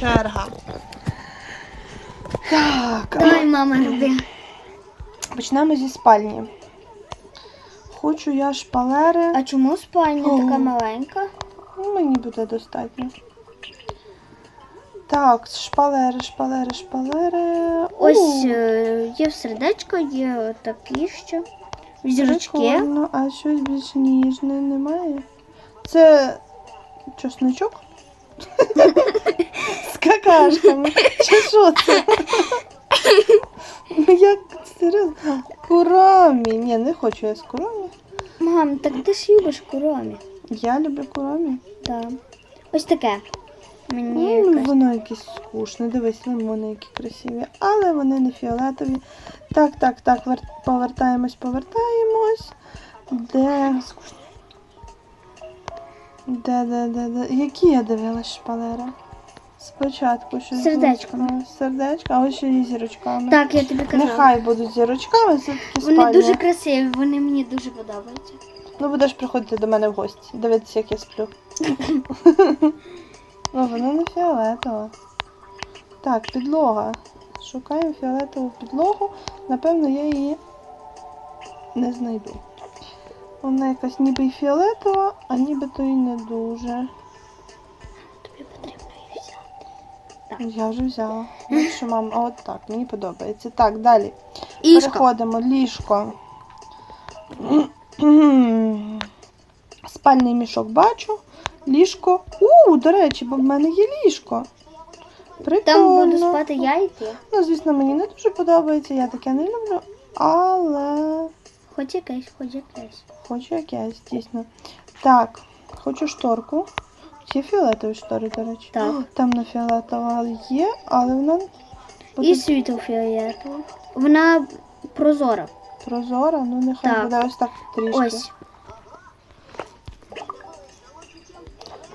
черга. Так, Давай, мама, роби. почнемо зі спальні. Хочу я шпалери. А чому спальня О. така маленька? Ну, Мені буде достатньо. Так, шпалери, шпалери, шпалери. Ось е, є сердечко, є такі ще. Зірочки. прикольно. А щось більш ніжне немає. Це чесночок? З какашками. Чи що це? Ну як серйозно? Курамі. Ні, не хочу я з курамі. Мам, так ти ж любиш коромі. Я люблю курамі. Так. Ось таке. Мені Ну, якось. воно якесь скучне. Дивись, лимони які красиві, але вони не фіолетові. Так, так, так, вер- повертаємось, повертаємось. Де? Де, де, де, де? Які я дивилась шпалери? Спочатку щось. Сердечками. було. Сердечко, а ось ще і зірочками. Так, я тобі казала. Нехай будуть зірочками, це такі Вони спальні. дуже красиві, вони мені дуже подобаються. Ну будеш приходити до мене в гості, дивитися, як я сплю. Ну, вона не фіолетова. Так, підлога. Шукаємо фіолетову підлогу. Напевно, я її не знайду. Вона якась ніби й фіолетова, а нібито і не дуже. Тобі потрібно її взяти. Я вже взяла. Що, мам, а от так, мені подобається. Так, далі. Ішко. Переходимо. Ліжко. Спальний мішок бачу. Ліжко. У, до речі, бо в мене є ліжко. Прикольно. Там буду спати я і ти. Ну, звісно, мені не дуже подобається, я таке не люблю. Але Хоч якесь, хоч якесь. хочу якесь, дійсно. Так, хочу шторку. Є фіолетові штори, до речі. Так. О, Темно фіолетова є, але вона буде І світло фіолетово. Вона прозора. прозора, ну нехай Так. буде ось так трішки. Ось.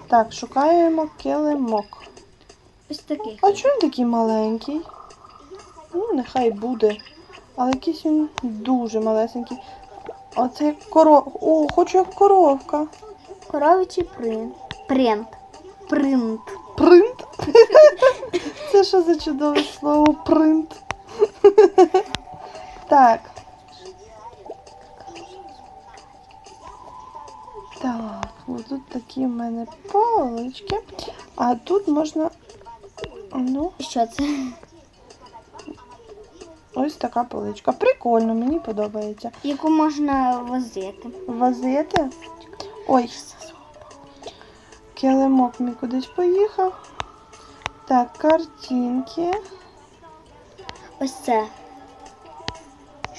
Так, шукаємо килимок. Ось такий. А чому він такий маленький? Ну, нехай буде. Але якийсь він дуже малесенький. Оце коров. О, хочу як коровка. Коровичий принт. Принт. Принт. Принт? Це що за чудове слово принт? Так. Так, ось тут такі в мене полички. А тут можна. Ну, Що це? Ось така поличка. Прикольно, мені подобається. Яку можна возити. Возити. Ой. Килимок мій кудись поїхав. Так, картинки. Ось це.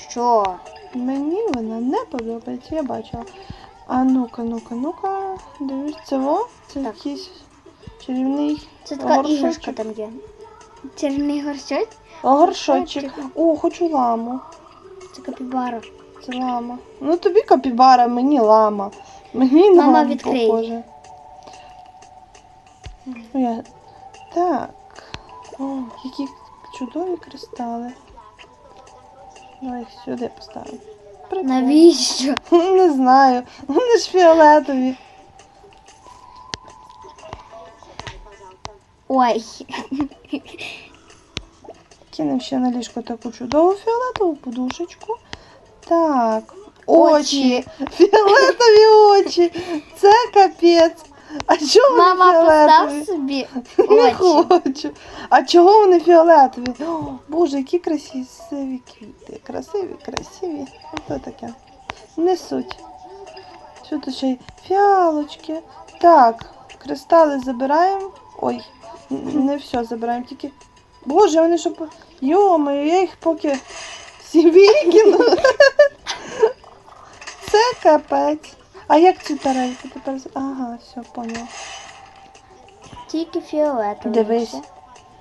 Що? Мені вона не подобається, я бачила. А ну-ка, ну-ка, ну-ка. Дивись, це во? Це Так. якийсь чарівний Це така горшочок. іграшка там є. Черний горщик? Горшочок. О, хочу ламу. Це капібара. Це лама. Ну тобі капібара, мені лама. Мені Мама, похоже. Ну, Я... Так. О, які чудові кристали. Давай їх сюди поставимо. Прикольно. Навіщо? Не знаю. Вони ж фіолетові. Ой. Кинемо ще на ліжко таку чудову фіолетову подушечку. Так. Очі. Фіолетові очі. Це капець. А чого вони Мама, фіолетові? постав собі Не очі. хочу. А чого вони фіолетові? О, Боже, які красиві квіти. Красиві, красиві. Ото таке. Несуть. Що тут ще й фіалочки. Так, кристали забираємо. Ой, не все забираємо, тільки. Боже, вони що по. Йомаю, я їх поки всі викину. Це капець. А як ці тарельки тепер? Ага, все, поняла. Тільки фіолетовий. Дивись.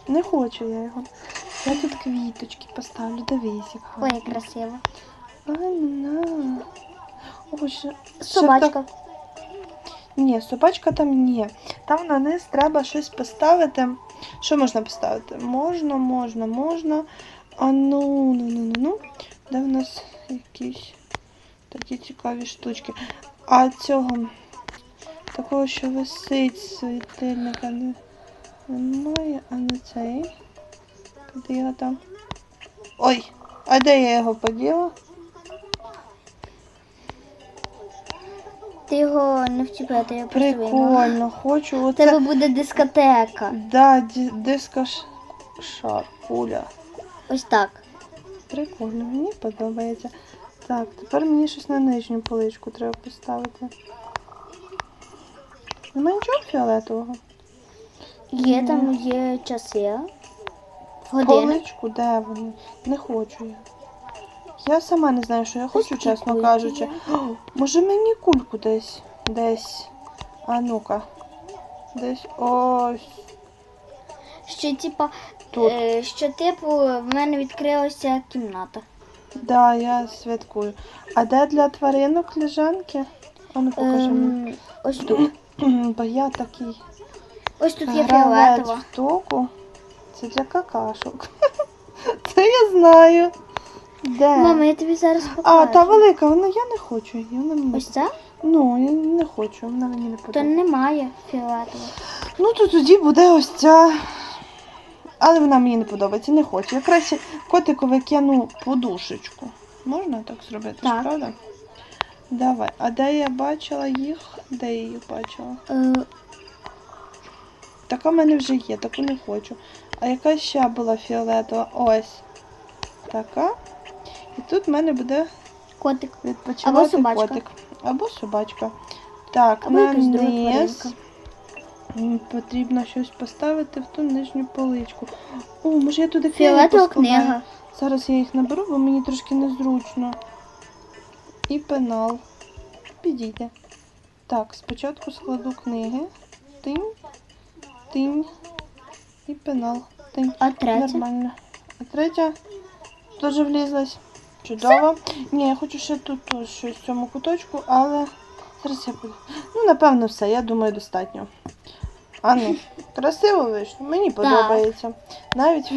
Не хочу я його. Я тут квіточки поставлю, дивись, як гарно. Ой, красиво. Анна. О, ще, ще Собачка. так- Ні, собачка там ні. Там на низ треба щось поставити. Що можна поставити? Можна, можна, можна. А ну, ну, ну, ну, ну. Де в нас якісь такі цікаві штучки. А цього такого, що висить світильника. Не... Немає, а не цей. Куди його там? Ой, а де я його поділа? Ти його не вчіпляти, я. Прикольно, хочу У оце. тебе буде дискотека. Да, ді- диско ш- куля. Ось так. Прикольно, мені подобається. Так, тепер мені щось на нижню поличку треба поставити. Нема нічого фіолетового. Є там є часи. Години. Поличку, де вони? Не хочу я. Я сама не знаю, що я хочу, чесно кажучи. О, може мені кульку десь. Десь. А ну-ка. Десь ось Що типа, тут. е, що типу в мене відкрилася кімната. Да, я святкую. А де для тваринок лежанки? А ну покажи мені. Ем, ось тут. Бо я такий Ось тут є гравець фіолетова. в току. Це для какашок. Це я знаю. Де? Мама, я тобі зараз покажу. а, та велика, вона я не хочу її. Вона мені... Ось це? Ну, я не хочу, вона мені не То подобається. немає фіолетового. Ну, то тоді буде ось ця. Але вона мені не подобається, не хочу. Я краще котику викину подушечку. Можна так зробити, Так. правда? Давай. А де я бачила їх? Де я їх бачила? Е, Така в мене вже є, таку не хочу. А яка ще була фіолетова? Ось. Така. І тут в мене буде котик. відпочивати Або собачка. котик. Або собачка. Так, Або на низ потрібно щось поставити в ту нижню поличку. О, може я туди Фіолетова книга. Зараз я їх наберу, бо мені трошки незручно. І пенал. Підійде. Так, спочатку складу книги. Тинь, тинь. І пенал. Тинь. А третя? Нормально. А третя теж влізлась. Чудово. Ні, я хочу ще тут тут щось в цьому куточку, але зараз я буду. Ну, напевно, все, я думаю, достатньо. А ну, красиво вийшло. Мені подобається. Навіть